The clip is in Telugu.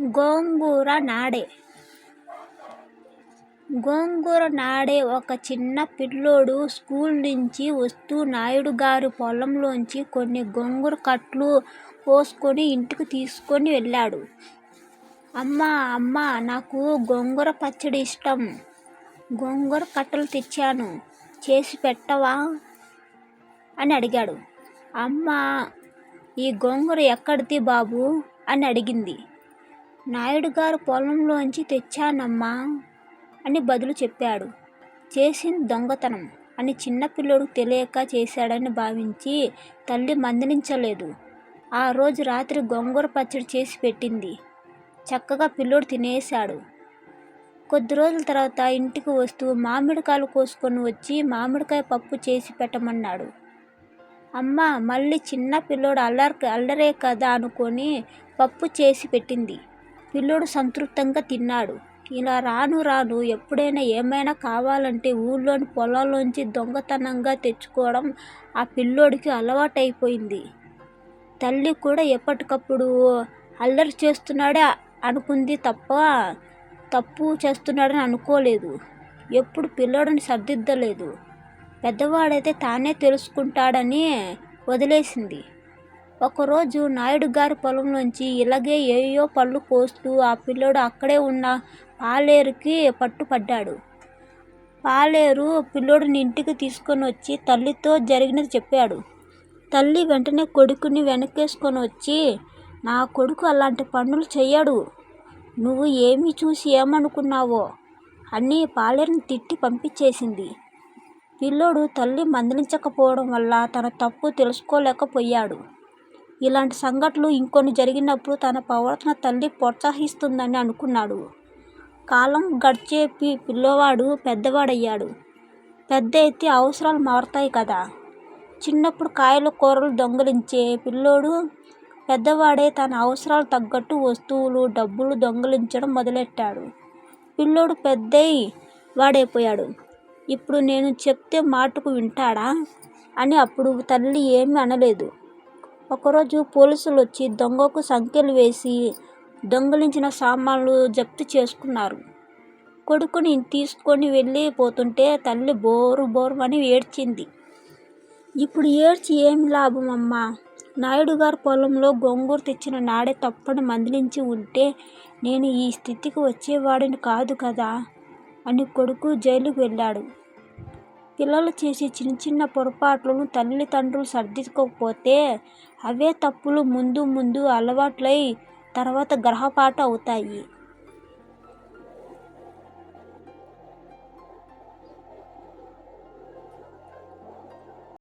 గోంగూర నాడే గోంగూర నాడే ఒక చిన్న పిల్లోడు స్కూల్ నుంచి వస్తూ నాయుడు గారి పొలంలోంచి కొన్ని గోంగూర కట్టలు కోసుకొని ఇంటికి తీసుకొని వెళ్ళాడు. అమ్మా అమ్మా నాకు గోంగూర పచ్చడి ఇష్టం. గోంగూర కట్టలు తెచ్చాను. చేసి పెట్టవా? అని అడిగాడు. అమ్మ ఈ గోంగూర ఎక్కడిది బాబు అని అడిగింది. నాయుడు గారు పొలంలోంచి తెచ్చానమ్మా అని బదులు చెప్పాడు. చేసింది దొంగతనం అని చిన్నపిల్లడు తెలియక చేశాడని భావించి తల్లి మందలించలేదు. ఆ రోజు రాత్రి గొంగూర పచ్చడి చేసి పెట్టింది. చక్కగా పిల్లోడు తినేశాడు. కొద్ది రోజుల తర్వాత ఇంటికి వస్తూ మామిడికాయలు కోసుకొని వచ్చి మామిడికాయ పప్పు చేసి పెట్టమన్నాడు. అమ్మ మళ్ళీ చిన్న పిల్లోడు అల్లరి అల్లరే కదా అనుకొని పప్పు చేసి పెట్టింది. పిల్లోడు సంతృప్తంగా తిన్నాడు. ఇలా రాను రాను ఎప్పుడైనా ఏమైనా కావాలంటే ఊళ్ళోని పొలాల్లోంచి దొంగతనంగా తెచ్చుకోవడం ఆ పిల్లోడికి అలవాటైపోయింది. తల్లి కూడా ఎప్పటికప్పుడు అల్లరి చేస్తున్నాడే అనుకుంది తప్ప తప్పు చేస్తున్నాడని అనుకోలేదు. ఎప్పుడు పిల్లోడిని సర్దిద్దలేదు పెద్దవాడైతే తానే తెలుసుకుంటాడని వదిలేసింది. ఒకరోజు నాయుడు గారి పొలంలోంచి ఇలాగే ఏయో పళ్ళు కోస్తూ ఆ పిల్లోడు అక్కడే ఉన్న పాలేరుకి పట్టుపడ్డాడు. పాలేరు పిల్లోడిని ఇంటికి తీసుకొని వచ్చి తల్లితో జరిగినది చెప్పాడు. తల్లి వెంటనే కొడుకుని వెనకేసుకొని వచ్చి నా కొడుకు అలాంటి పనులు చెయ్యడు. నువ్వు ఏమి చూసి ఏమనుకున్నావో అని పాలేరుని తిట్టి పంపించేసింది. పిల్లోడు తల్లి మందలించకపోవడం వల్ల తన తప్పు తెలుసుకోలేకపోయాడు. ఇలాంటి సంఘటనలు ఇంకొన్ని జరిగినప్పుడు తన ప్రవర్తన తల్లి ప్రోత్సహిస్తుందని అనుకున్నాడు. కాలం గడిచే పిల్లవాడు పెద్దవాడయ్యాడు. పెద్దయితే అవసరాలు మారుతాయి కదా! చిన్నప్పుడు కాయలు కూరలు దొంగిలించే పిల్లోడు పెద్దవాడే తన అవసరాలు తగ్గట్టు వస్తువులు, డబ్బులు దొంగిలించడం మొదలెట్టాడు. పిల్లోడు పెద్దయి వాడైపోయాడు. ఇప్పుడు నేను చెప్తే మాటకు వింటాడా? అని అప్పుడు తల్లి ఏమీ అనలేదు. ఒకరోజు పోలీసులు వచ్చి దొంగకు సంఖ్యలు వేసి దొంగిలించిన సామాన్లు జప్తు చేసుకున్నారు. కొడుకుని తీసుకొని వెళ్ళిపోతుంటే తల్లి బోరు బోరు అని ఏడ్చింది. ఇప్పుడు ఏడ్చి ఏమి లాభం అమ్మా! నాయుడుగారి పొలంలో గొంగూరు తెచ్చిన నాడే తప్పని మందలించి ఉంటే నేను ఈ స్థితికి వచ్చేవాడిని కాదు కదా! అని కొడుకు జైలుకు వెళ్ళాడు. పిల్లలు చేసే చిన్న చిన్న పొరపాట్లను తల్లిదండ్రులు సరిదిద్దకపోతే అవే తప్పులు ముందు ముందు అలవాట్లయి తర్వాత గ్రహపాఠం అవుతాయి.